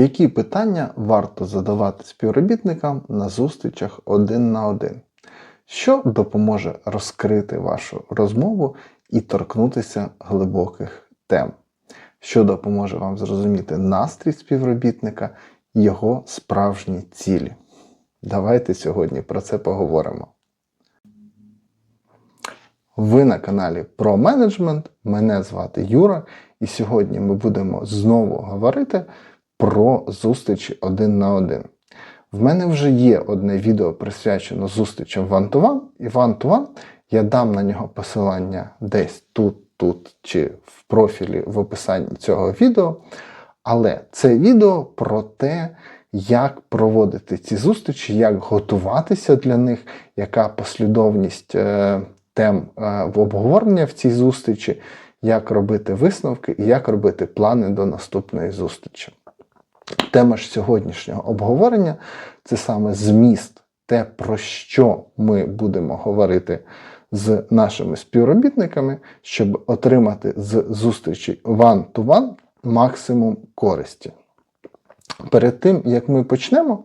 Які питання варто задавати співробітникам на зустрічах один на один? Що допоможе розкрити вашу розмову і торкнутися глибоких тем? Що допоможе вам зрозуміти настрій співробітника його справжні цілі? Давайте сьогодні про це поговоримо. Ви на каналі про менеджмент. Мене звати Юра, і сьогодні ми будемо знову говорити про зустрічі один на один. В мене вже є одне відео присвячено зустрічам one-to-one, і one-to-one я дам на нього посилання десь тут, тут чи в профілі в описанні цього відео. Але це відео про те, як проводити ці зустрічі, як готуватися для них, яка послідовність е, тем е, в обговорення в цій зустрічі, як робити висновки і як робити плани до наступної зустрічі. Тема ж сьогоднішнього обговорення це саме зміст, те, про що ми будемо говорити з нашими співробітниками, щоб отримати з зустрічі one-to-one максимум користі. Перед тим, як ми почнемо,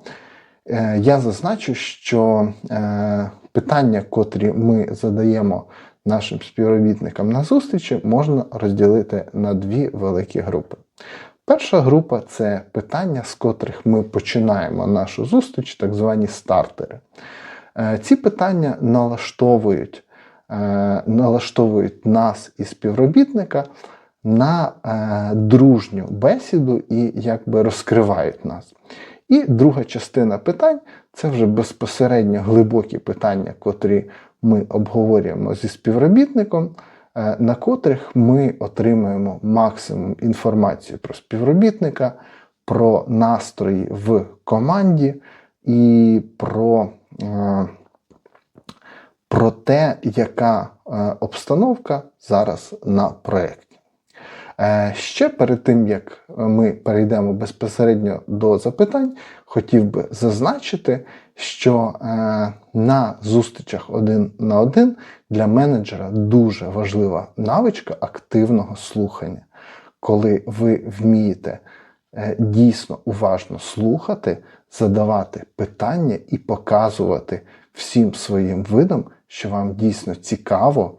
е, я зазначу, що е, питання, котрі ми задаємо нашим співробітникам на зустрічі, можна розділити на дві великі групи. Перша група це питання, з котрих ми починаємо нашу зустріч, так звані стартери. Е, ці питання налаштовують, налаштовують нас і співробітника на е, дружню бесіду і якби розкривають нас. І друга частина питань це вже безпосередньо глибокі питання, котрі ми обговорюємо зі співробітником, е, на котрих ми отримуємо максимум інформації про співробітника, про настрої в команді і про е, про те, яка обстановка зараз на проєкті. Е, ще перед тим, як ми перейдемо безпосередньо до запитань, хотів би зазначити, що е, на зустрічах один на один для менеджера дуже важлива навичка активного слухання, коли ви вмієте е, дійсно уважно слухати, задавати питання і показувати всім своїм видом, що вам дійсно цікаво,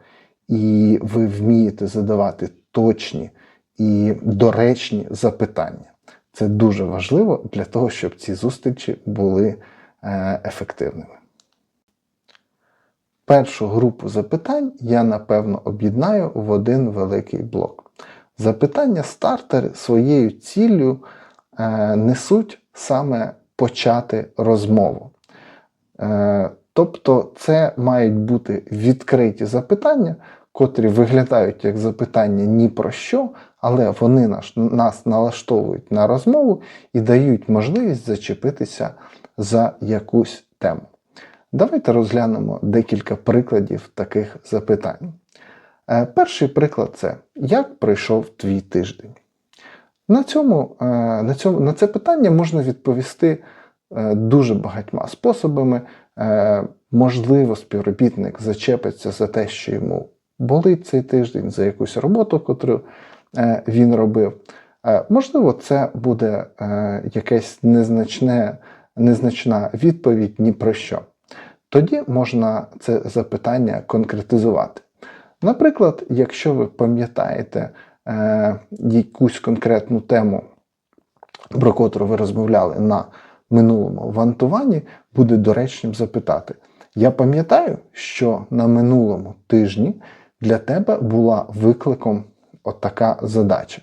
і ви вмієте задавати точні і доречні запитання. Це дуже важливо для того, щоб ці зустрічі були ефективними. Першу групу запитань я напевно об'єднаю в один великий блок. Запитання стартери своєю ціллю е, несуть саме почати розмову. Е, тобто це мають бути відкриті запитання, котрі виглядають як запитання ні про що, але вони нас налаштовують на розмову і дають можливість зачепитися за якусь тему. Давайте розглянемо декілька прикладів таких запитань. Е, перший приклад це як пройшов твій тиждень. На цьому, е, на, цьому, на це питання можна відповісти е, дуже багатьма способами. Можливо, співробітник зачепиться за те, що йому болить цей тиждень, за якусь роботу, е, він робив. Можливо, це буде якась незначне, незначна відповідь ні про що. Тоді можна це запитання конкретизувати. Наприклад, якщо ви пам'ятаєте якусь конкретну тему, про котру ви розмовляли на минулому вантуванні, буде доречним запитати. Я пам'ятаю, що на минулому тижні для тебе була викликом отака задача.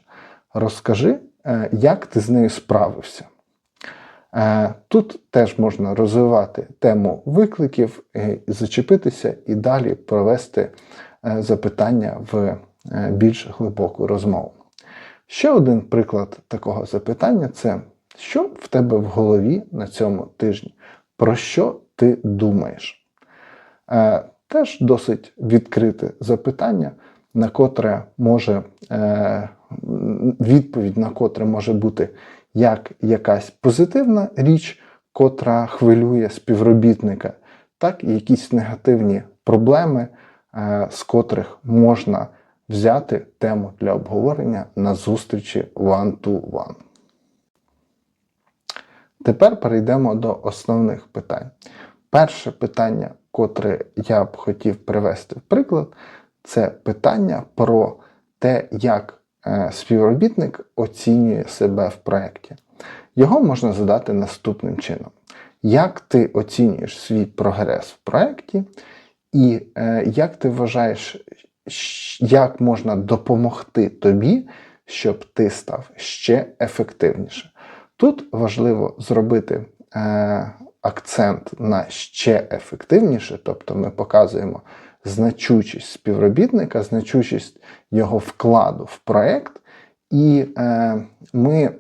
Розкажи, е, як ти з нею справився. Е, тут теж можна розвивати тему викликів, е, зачепитися і далі провести запитання в більш глибоку розмову. Ще один приклад такого запитання це що в тебе в голові на цьому тижні? Про що ти думаєш? Теж досить відкрите запитання, на котре може е, відповідь на котре може бути як якась позитивна річ, котра хвилює співробітника, так і якісь негативні проблеми, е, з котрих можна взяти тему для обговорення на зустрічі one-to-one. Тепер перейдемо до основних питань. Перше питання, котре я б хотів привести в приклад, це питання про те, як співробітник оцінює себе в проєкті. Його можна задати наступним чином: як ти оцінюєш свій прогрес в проєкті, і е, як ти вважаєш, як можна допомогти тобі, щоб ти став ще ефективніше? Тут важливо зробити е, акцент на ще ефективніше, тобто ми показуємо значучість співробітника, значучість його вкладу в проєкт, і е, ми, е,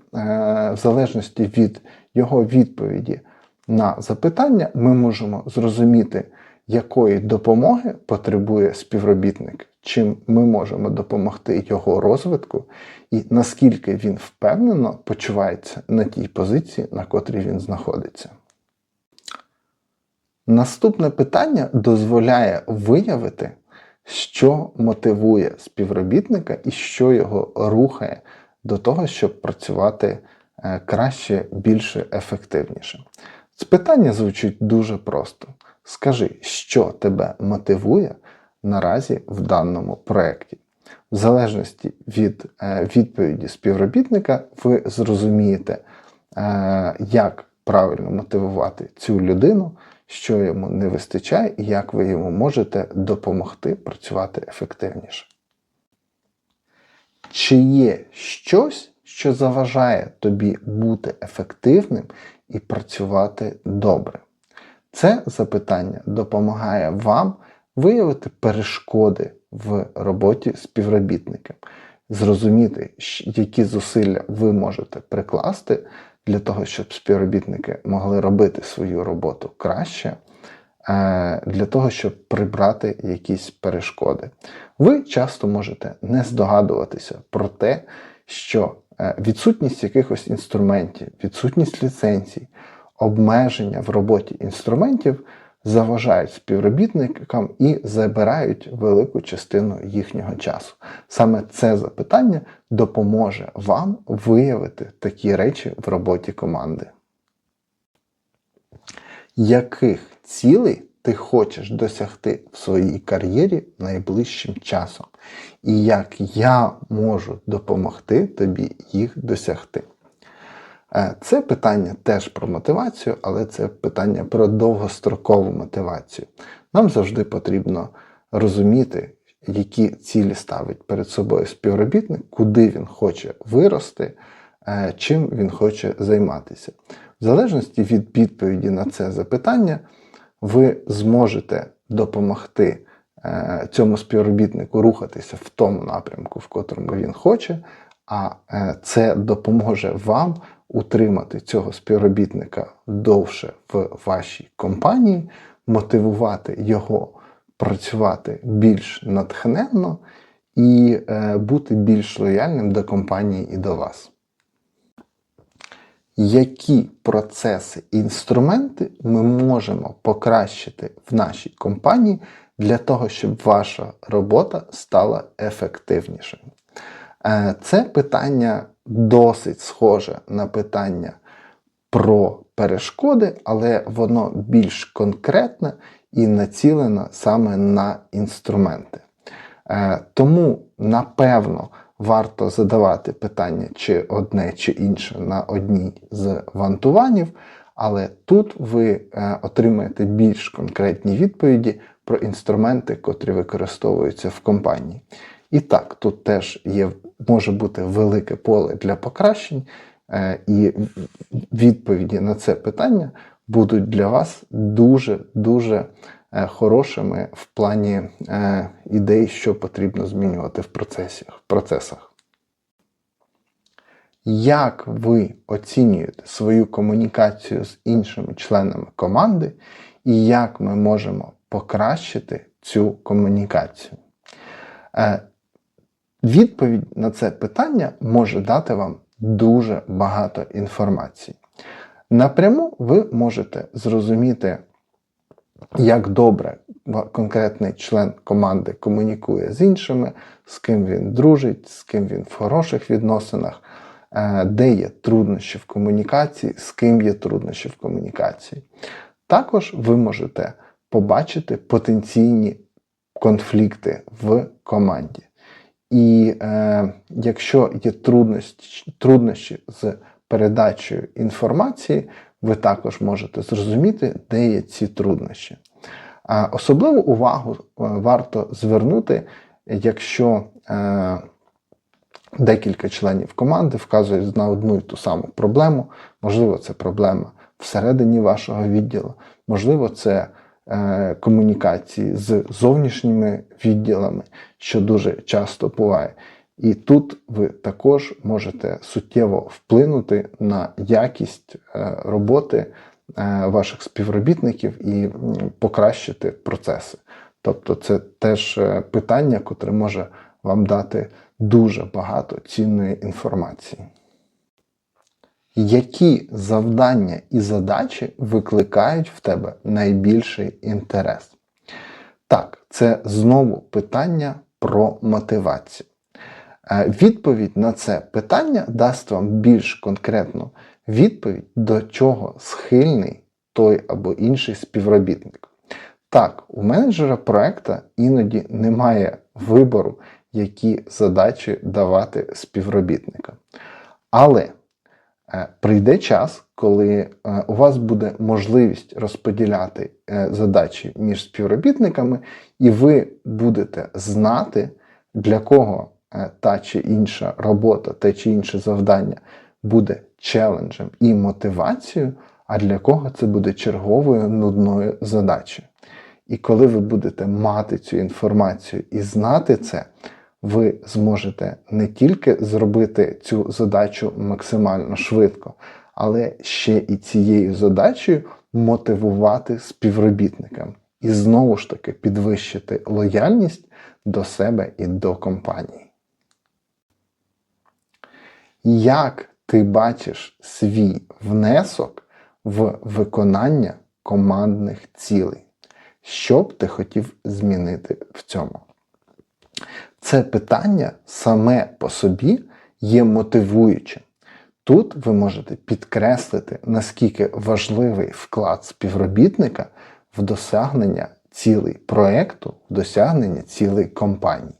в залежності від його відповіді на запитання, ми можемо зрозуміти, якої допомоги потребує співробітник, чим ми можемо допомогти його розвитку, і наскільки він впевнено почувається на тій позиції, на котрій він знаходиться. Наступне питання дозволяє виявити, що мотивує співробітника і що його рухає до того, щоб працювати е, краще, більше, ефективніше. Це питання звучить дуже просто. Скажи, що тебе мотивує наразі в даному проєкті. В залежності від е, відповіді співробітника, ви зрозумієте, е, як правильно мотивувати цю людину, що йому не вистачає, і як ви йому можете допомогти працювати ефективніше. Чи є щось, що заважає тобі бути ефективним і працювати добре? Це запитання допомагає вам виявити перешкоди в роботі співробітника, зрозуміти, які зусилля ви можете прикласти для того, щоб співробітники могли робити свою роботу краще, е, для того, щоб прибрати якісь перешкоди. Ви часто можете не здогадуватися про те, що е, відсутність якихось інструментів, відсутність ліцензій, обмеження в роботі інструментів заважають співробітникам і забирають велику частину їхнього часу. Саме це запитання допоможе вам виявити такі речі в роботі команди. Яких цілей ти хочеш досягти в своїй кар'єрі найближчим часом? І як я можу допомогти тобі їх досягти? Е, Це питання теж про мотивацію, але це питання про довгострокову мотивацію. Нам завжди потрібно розуміти, які цілі ставить перед собою співробітник, куди він хоче вирости, е, чим він хоче займатися. В залежності від відповіді на це запитання, ви зможете допомогти е, цьому співробітнику рухатися в тому напрямку, в котрому він хоче, а це допоможе вам утримати цього співробітника довше в вашій компанії, мотивувати його працювати більш натхненно і е, бути більш лояльним до компанії і до вас. Які процеси і інструменти ми можемо покращити в нашій компанії для того, щоб ваша робота стала ефективнішою? Е, Це питання досить схоже на питання про перешкоди, але воно більш конкретне і націлене саме на інструменти. Е, Тому, напевно, варто задавати питання чи одне, чи інше на одній з вантуванів, але тут ви е, отримаєте більш конкретні відповіді про інструменти, котрі використовуються в компанії. І так, тут теж є, може бути велике поле для покращень, е, і відповіді на це питання будуть для вас дуже-дуже е, хорошими в плані е, ідей, що потрібно змінювати в процесах. Як ви оцінюєте свою комунікацію з іншими членами команди, і як ми можемо покращити цю комунікацію? Відповідь на це питання може дати вам дуже багато інформації. Напряму ви можете зрозуміти, як добре конкретний член команди комунікує з іншими, з ким він дружить, з ким він в хороших відносинах, е, де є труднощі в комунікації, з ким є труднощі в комунікації. Також ви можете побачити потенційні конфлікти в команді. І е, якщо є труднощі, труднощі з передачею інформації, ви також можете зрозуміти, де є ці труднощі. А особливу увагу е, варто звернути, якщо е, декілька членів команди вказують на одну і ту саму проблему. Можливо, це проблема всередині вашого відділу, можливо, це комунікації з зовнішніми відділами, що дуже часто буває. І тут ви також можете суттєво вплинути на якість е, роботи е, ваших співробітників і покращити процеси. Тобто, це теж е, питання, котре може вам дати дуже багато цінної інформації. Які завдання і задачі викликають в тебе найбільший інтерес? Так, це знову питання про мотивацію. Е, Відповідь на це питання дасть вам більш конкретну відповідь, до чого схильний той або інший співробітник. Так, у менеджера проекту іноді немає вибору, які задачі давати співробітникам. Але прийде час, коли е, у вас буде можливість розподіляти е, задачі між співробітниками, і ви будете знати, для кого е, та чи інша робота, те чи інше завдання буде челенджем і мотивацією, а для кого це буде черговою нудною задачею. І коли ви будете мати цю інформацію і знати це, ви зможете не тільки зробити цю задачу максимально швидко, але ще і цією задачею мотивувати співробітникам і знову ж таки підвищити лояльність до себе і до компанії. Як ти бачиш свій внесок в виконання командних цілей? Що б ти хотів змінити в цьому? Це питання саме по собі є мотивуючим. Тут ви можете підкреслити, наскільки важливий вклад співробітника в досягнення цілей проекту, в досягнення цілей компанії.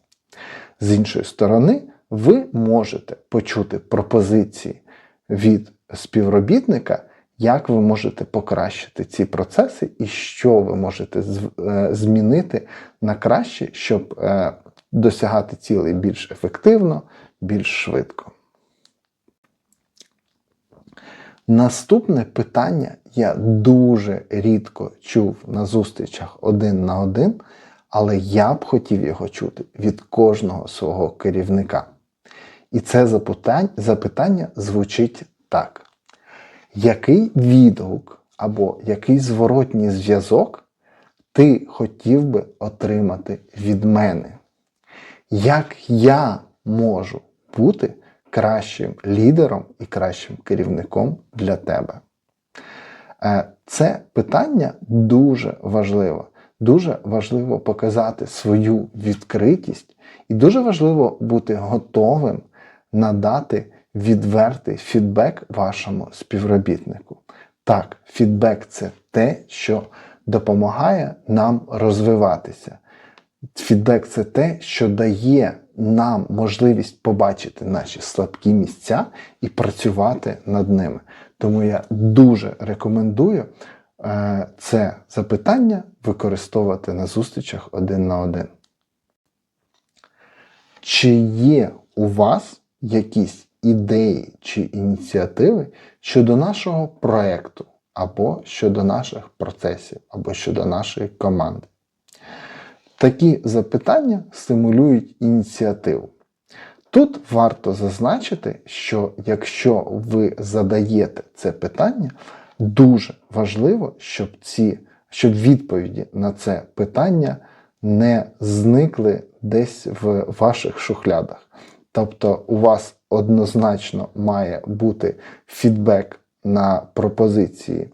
З іншої сторони, ви можете почути пропозиції від співробітника, як ви можете покращити ці процеси і що ви можете е, змінити на краще, щоб е, досягати цілей більш ефективно, більш швидко. Наступне питання я дуже рідко чув на зустрічах один на один, але я б хотів його чути від кожного свого керівника. І це запитання, запитання звучить так: який відгук або який зворотній зв'язок ти хотів би отримати від мене? Як я можу бути кращим лідером і кращим керівником для тебе? Е, Це питання дуже важливо. Дуже важливо показати свою відкритість, і дуже важливо бути готовим надати відвертий фідбек вашому співробітнику. Так, фідбек це те, що допомагає нам розвиватися. Фідбек це те, що дає нам можливість побачити наші слабкі місця і працювати над ними. Тому я дуже рекомендую е, це запитання використовувати на зустрічах один на один. Чи є у вас якісь ідеї чи ініціативи щодо нашого проєкту, або щодо наших процесів, або щодо нашої команди? Такі запитання стимулюють ініціативу. Тут варто зазначити, що якщо ви задаєте це питання, дуже важливо, щоб ці, щоб відповіді на це питання не зникли десь в ваших шухлядах. Тобто у вас однозначно має бути фідбек на пропозиції е,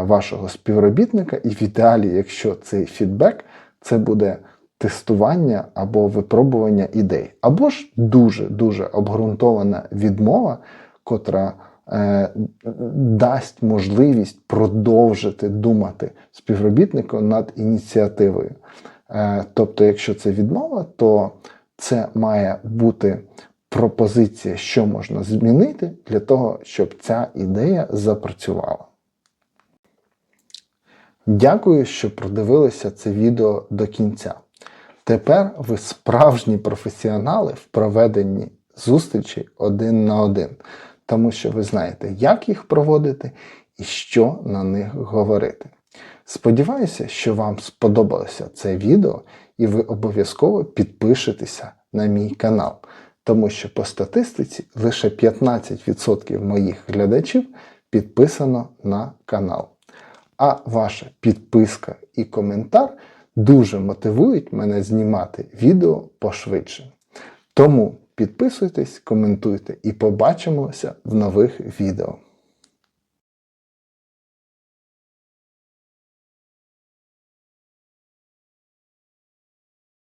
вашого співробітника, і в ідеалі, якщо цей фідбек, це буде тестування або випробування ідей, або ж дуже-дуже обґрунтована відмова, котра е, дасть можливість продовжити думати співробітнику над ініціативою. Е, тобто, якщо це відмова, то це має бути пропозиція, що можна змінити для того, щоб ця ідея запрацювала. Дякую, що продивилися це відео до кінця. Тепер ви справжні професіонали в проведенні зустрічей один на один, тому що ви знаєте, як їх проводити і що на них говорити. Сподіваюся, що вам сподобалося це відео і ви обов'язково підпишетеся на мій канал, тому що по статистиці лише 15% моїх глядачів підписано на канал. А ваша підписка і коментар дуже мотивують мене знімати відео пошвидше. Тому підписуйтесь, коментуйте і побачимося в нових відео.